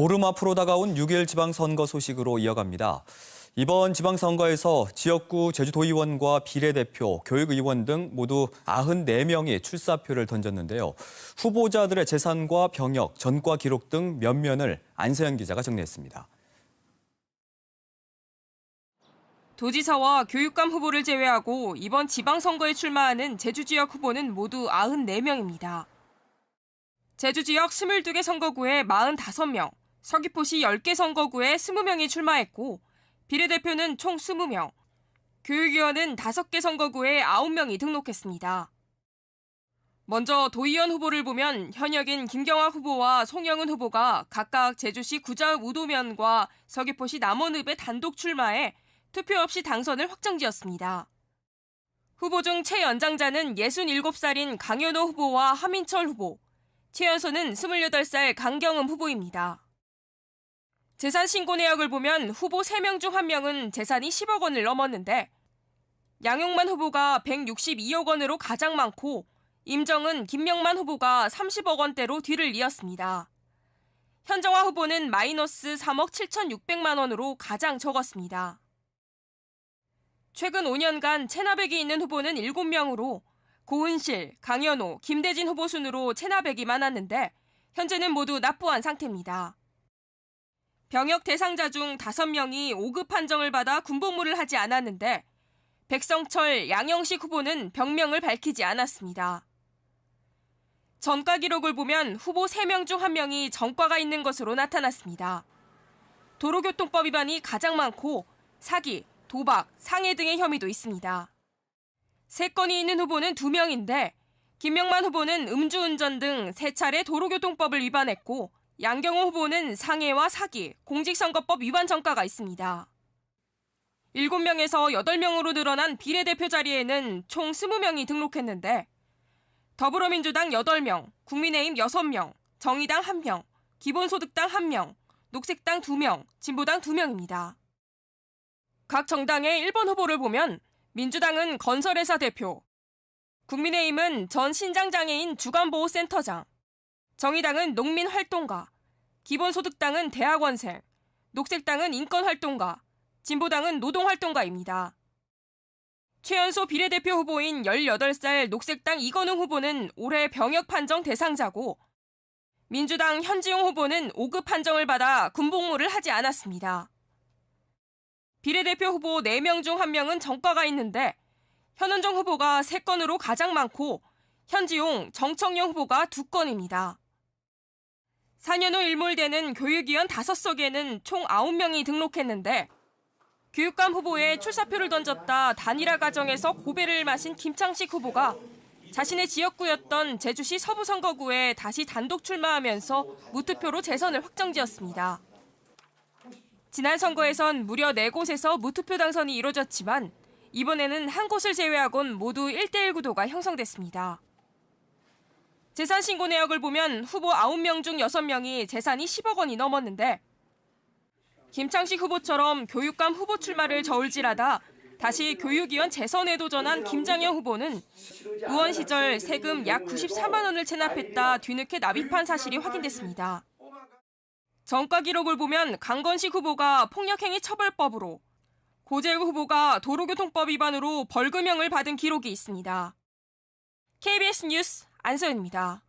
보름 앞으로 다가온 6일 지방선거 소식으로 이어갑니다. 이번 지방선거에서 지역구 제주도의원과 비례대표, 교육의원 등 모두 94명이 출사표를 던졌는데요. 후보자들의 재산과 병역, 전과 기록 등 면면을 안세현 기자가 정리했습니다. 도지사와 교육감 후보를 제외하고 이번 지방선거에 출마하는 제주 지역 후보는 모두 94명입니다. 제주 지역 22개 선거구에 45명, 서귀포시 10개 선거구에 20명이 출마했고 비례대표는 총 20명, 교육위원은 5개 선거구에 9명이 등록했습니다. 먼저 도의원 후보를 보면 현역인 김경화 후보와 송영은 후보가 각각 제주시 구자읍 우도면과 서귀포시 남원읍에 단독 출마해 투표 없이 당선을 확정지었습니다. 후보 중 최연장자는 67살인 강현호 후보와 하민철 후보, 최연소는 28살 강경음 후보입니다. 재산 신고 내역을 보면 후보 3명 중 1명은 재산이 10억 원을 넘었는데 양용만 후보가 162억 원으로 가장 많고 임정은 김명만 후보가 30억 원대로 뒤를 이었습니다. 현정화 후보는 마이너스 3억 7,600만 원으로 가장 적었습니다. 최근 5년간 체납액이 있는 후보는 7명으로 고은실, 강현호, 김대진 후보 순으로 체납액이 많았는데 현재는 모두 납부한 상태입니다. 병역 대상자 중 5명이 5급 판정을 받아 군복무를 하지 않았는데 백성철, 양영식 후보는 병명을 밝히지 않았습니다. 전과 기록을 보면 후보 3명 중 1명이 전과가 있는 것으로 나타났습니다. 도로교통법 위반이 가장 많고 사기, 도박, 상해 등의 혐의도 있습니다. 세 건이 있는 후보는 2명인데 김명만 후보는 음주운전 등 세 차례 도로교통법을 위반했고 양경호 후보는 상해와 사기, 공직선거법 위반 전과가 있습니다. 7명에서 8명으로 늘어난 비례대표 자리에는 총 20명이 등록했는데 더불어민주당 8명, 국민의힘 6명, 정의당 1명, 기본소득당 1명, 녹색당 2명, 진보당 2명입니다. 각 정당의 1번 후보를 보면 민주당은 건설회사 대표, 국민의힘은 전 신장장애인 주간보호센터장, 정의당은 농민활동가, 기본소득당은 대학원생, 녹색당은 인권활동가, 진보당은 노동활동가입니다. 최연소 비례대표 후보인 18살 녹색당 이건웅 후보는 올해 병역 판정 대상자고 민주당 현지용 후보는 5급 판정을 받아 군복무를 하지 않았습니다. 비례대표 후보 4명 중 1명은 전과가 있는데 현은정 후보가 3건으로 가장 많고 현지용, 정청영 후보가 2건입니다. 4년 후 일몰되는 교육위원 5석에는 총 9명이 등록했는데 교육감 후보에 출사표를 던졌다 단일화 과정에서 고배를 마신 김창식 후보가 자신의 지역구였던 제주시 서부선거구에 다시 단독 출마하면서 무투표로 재선을 확정지었습니다. 지난 선거에선 무려 4곳에서 무투표 당선이 이뤄졌지만 이번에는 한 곳을 제외하곤 모두 1대1 구도가 형성됐습니다. 재산 신고 내역을 보면 후보 9명 중 6명이 재산이 10억 원이 넘었는데 김창식 후보처럼 교육감 후보 출마를 저울질하다 다시 교육위원 재선에 도전한 김장현 후보는 의원 시절 세금 약 94만 원을 체납했다 뒤늦게 납입한 사실이 확인됐습니다. 전과 기록을 보면 강건식 후보가 폭력행위 처벌법으로 고재우 후보가 도로교통법 위반으로 벌금형을 받은 기록이 있습니다. KBS 뉴스 안서연입니다.